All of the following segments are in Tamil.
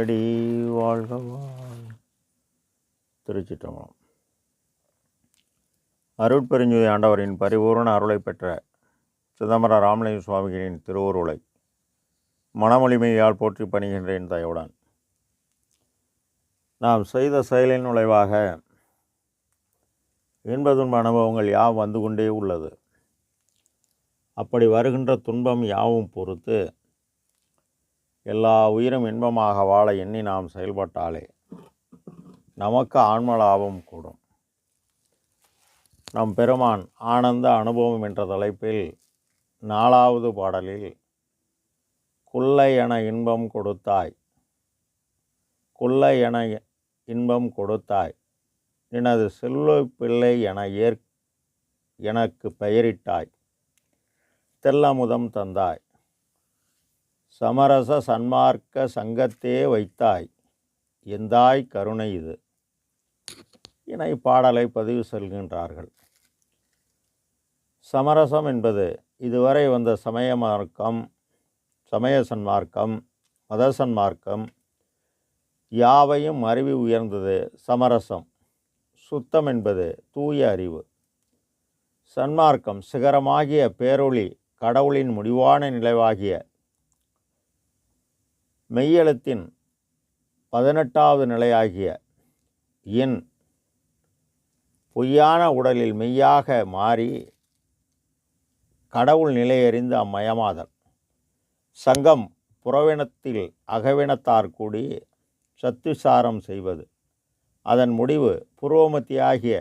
மலரடி வாழ்க திருச்சிட்டம்பலம் அருட்பெருஞ்சுவை ஆண்டவரின் பரிபூரண அருளை பெற்ற சிதம்பர ராமலிங்க சுவாமிகளின் திருவுருளை மனமொழிமையால் போற்றி பணிகின்றேன் தயவுடன் நாம் செய்த செயலின் நுழைவாக இன்பதுன்ப அனுபவங்கள் யாவும் வந்து கொண்டே உள்ளது. அப்படி வருகின்ற துன்பம் யாவும் பொறுத்து எல்லா உயிரும் இன்பமாக வாழ எண்ணி நாம் செயல்பட்டாலே நமக்கு ஆன்ம லாபம் கூடும். நம் பெருமான் ஆனந்த அனுபவம் என்ற தலைப்பில் நாலாவது பாடலில் குல்லை என இன்பம் கொடுத்தாய் குல்லை என இன்பம் கொடுத்தாய் எனது செல்வ பிள்ளை என ஏற் எனக்கு பெயரிட்டாய் தெல்லமுதம் தந்தாய் சமரச சன்மார்க்க சங்கத்தே வைத்தாய். எந்தாய் கருணை இது? என இப்பாடலை பதிவு செல்கின்றார்கள். சமரசம் என்பது இதுவரை வந்த சமய மார்க்கம் சமய சன்மார்க்கம் மத சன்மார்க்கம் யாவையும் அறிவு உயர்ந்தது சமரசம். சுத்தம் என்பது தூய அறிவு. சன்மார்க்கம் சிகரமாகிய பேரொளி கடவுளின் முடிவான நிலைவாகிய மெய்யெழுத்தின் பதினெட்டாவது நிலையாகிய என் பொய்யான உடலில் மெய்யாக மாறி கடவுள் நிலையறிந்து அம்மயமாதல். சங்கம் புறவினத்தில் அகவினத்தார் கூடி சத்துசாரம் செய்வது. அதன் முடிவு புரோமத்தியாகிய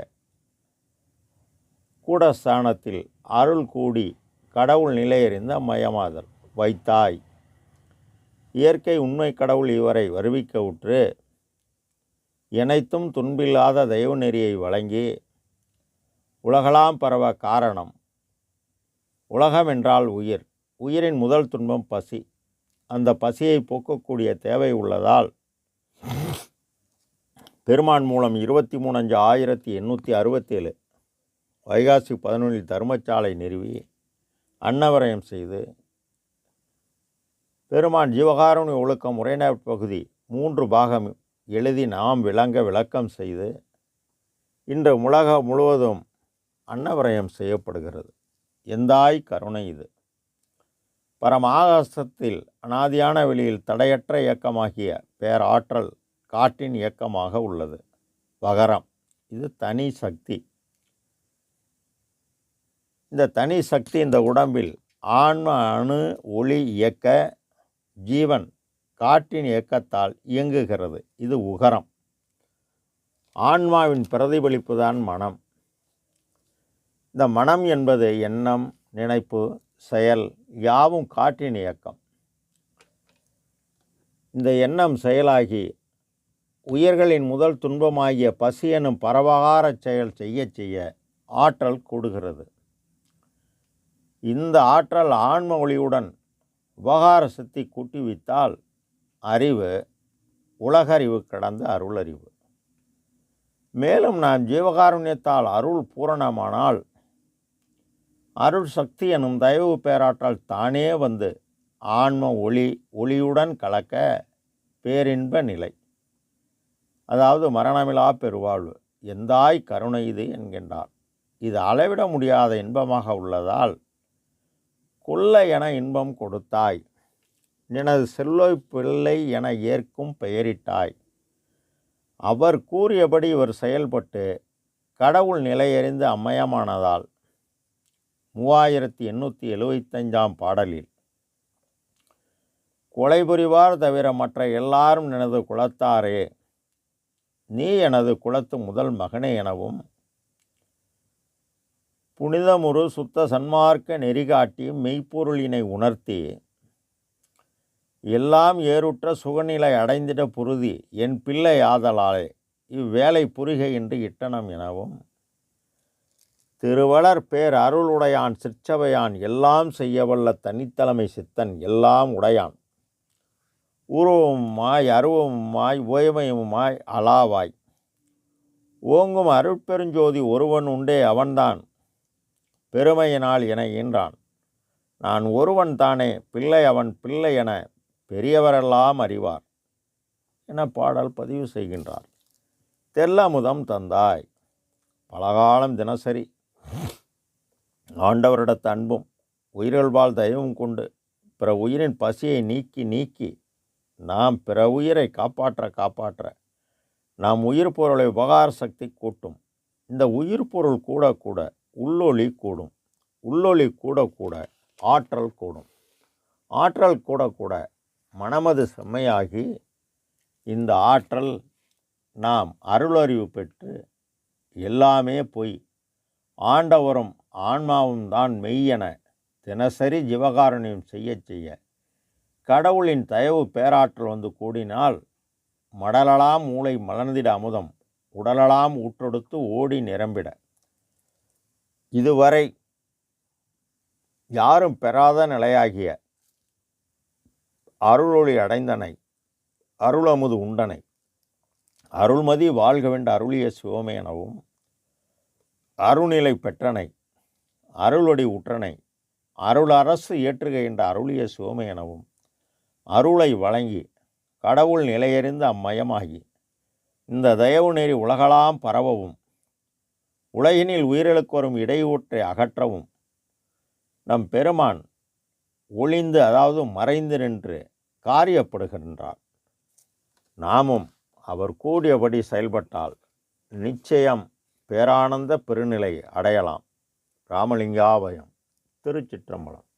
கூடஸ்தானத்தில் அருள் கூடி கடவுள் நிலையறிந்த மயமாதல் வைத்தாய். இயற்கை உண்மை கடவுள் இவரை வருவிக்க உற்று இணைத்தும் துன்பில்லாத தெய்வ நெறியை வழங்கி உலகலாம் பரவ காரணம் உலகம் என்றால் உயிர். உயிரின் முதல் துன்பம் பசி. அந்த பசியை போக்கக்கூடிய தேவை உள்ளதால் பெருமான் மூலம் இருபத்தி மூணு அஞ்சு ஆயிரத்தி எண்ணூற்றி அறுபத்தேழு வைகாசி பதினொன்றில் தர்மசாலை நிறுவி அன்னவரயம் செய்து பெருமான் ஜீவகாருணி ஒழுக்கம் உரைநா பகுதி மூன்று பாகம் எழுதி நாம் விளங்க விளக்கம் செய்து இன்று உலகம் முழுவதும் அன்னவரயம் செய்யப்படுகிறது. எந்தாய் கருணை இது? பரமாகாசத்தில் அனாதியான வெளியில் தடையற்ற இயக்கமாகிய பேராற்றல் காற்றின் இயக்கமாக உள்ளது. வகரம். இது தனி சக்தி. இந்த தனி சக்தி இந்த உடம்பில் ஆன்ம அணு ஒளி இயக்க ஜீவன் காற்றின் இயக்கத்தால் இயங்குகிறது. இது உகரம். ஆன்மாவின் பிரதிபலிப்பு தான் மனம். இந்த மனம் என்பது எண்ணம் நினைப்பு செயல் யாவும் காற்றின் இயக்கம். இந்த எண்ணம் செயலாகி உயிர்களின் முதல் துன்பமாகிய பசி எனும் பரவகாரச் செயல் செய்ய செய்ய ஆற்றல் கூடுகிறது. இந்த ஆற்றல் ஆன்ம ஒளியுடன் உபகார சக்தி கூட்டிவித்தால் அறிவு உலகறிவு கடந்த அருளறிவு. மேலும் நாம் ஜீவகாருண்யத்தால் அருள் பூரணமானால் அருள் சக்தி எனும் தயவு பேராற்றல் தானே வந்து ஆன்ம ஒளி ஒளியுடன் கலக்க பேரின்ப நிலை. அதாவது மரணமிலா பெருவாழ்வு. எந்தாய் கருணை இது என்கின்றார். இது அளவிட முடியாத இன்பமாக உள்ளதால் கொல்ல என இன்பம் கொடுத்தாய். எனது செல்வ பிள்ளை என ஏற்கும் பெயரிட்டாய். அவர் கூறியபடி இவர் செயல்பட்டு கடவுள் நிலையறிந்து அம்மயமானதால் மூவாயிரத்தி எண்ணூற்றி எழுபத்தஞ்சாம் பாடலில். கொலை புரிவார் தவிர மற்ற எல்லாரும் எனது குலத்தாரே. நீ எனது குலத்து முதல் மகனே எனவும் புனிதமுறு சுத்த சன்மார்க்க நெறிகாட்டி மெய்ப்பொருளினை உணர்த்தி எல்லாம் ஏறுற்ற சுகநிலை அடைந்திட புருதி என் பிள்ளை ஆதலாலே இவ்வேலை புரிகை என்று இட்டனம் எனவும் திருவளர் பேர் அருளுடையான் சிற்சபையான் எல்லாம் செய்யவல்ல தனித்தலைமை சித்தன் எல்லாம் உடையான். உருவமுமாய் அருவமுமாய் ஓய்மையுமாய் அலாவாய். ஓங்கும் அருட்பெருஞ்சோதி ஒருவன் உண்டே அவன்தான். பெருமையினால் என ஈன்றான். நான் ஒருவன் தானே பிள்ளை அவன் பிள்ளை என பெரியவரெல்லாம் அறிவார். என பாடல் பதிவு செய்கின்றார். தெல்லமுதம் தந்தாய். பலகாலம் தினசரி. ஆண்டவரிடத்த அன்பும் உயிர்கள்பால் தயவும் கொண்டு பிற உயிரின் பசியை நீக்கி நீக்கி நாம் பிற உயிரை காப்பாற்ற காப்பாற்ற நாம் உயிர் பொருளை உபகார சக்தி கூட்டும். இந்த உயிர் பொருள் கூட கூட உள்ளொளி கூடும். உள்ளொளி கூட கூட ஆற்றல் கூடும். ஆற்றல் கூட கூட மனமது செம்மையாகி இந்த ஆற்றல் நாம் அருளறிவு பெற்று எல்லாமே பொய். ஆண்டவரும் ஆன்மாவும் தான் மெய்யென தினசரி ஜீவகாரணியம் செய்ய செய்ய. கடவுளின் தயவு பேராற்றல் வந்து கூடினால் மடலலாம் மூளை மலர்ந்திட அமுதம் உடலலாம் ஊற்றொடுத்து ஓடி நிரம்பிட. இதுவரை யாரும் பெறாத நிலையாகிய அருளொளி அடைந்தனை அருளமுது உண்டனை அருள்மதி வாழ்க வேண்ட அருளிய சிவமே எனவும் அருள்நிலை பெற்றனை அருளொடி உற்றனை அருள் அரசு ஏற்றுக என்ற அருளிய சிவமே எனவும் அருளை வழங்கி கடவுள் நிலையறிந்து அம்மயமாகி இந்த தயவு நெறி உலகளாம் பரவவும் உலகினில் உயிர்களுக்கு வரும் இடையூற்றை அகற்றவும். நம் பெருமான் ஒளிந்து அதாவது மறைந்து நின்று காரியப்படுகின்றார். நாமும் அவர் கூடியபடி செயல்பட்டால் நிச்சயம் பேரானந்த பெருநிலை அடையலாம். ராமலிங்காபயம் திருச்சிற்றம்பலம்.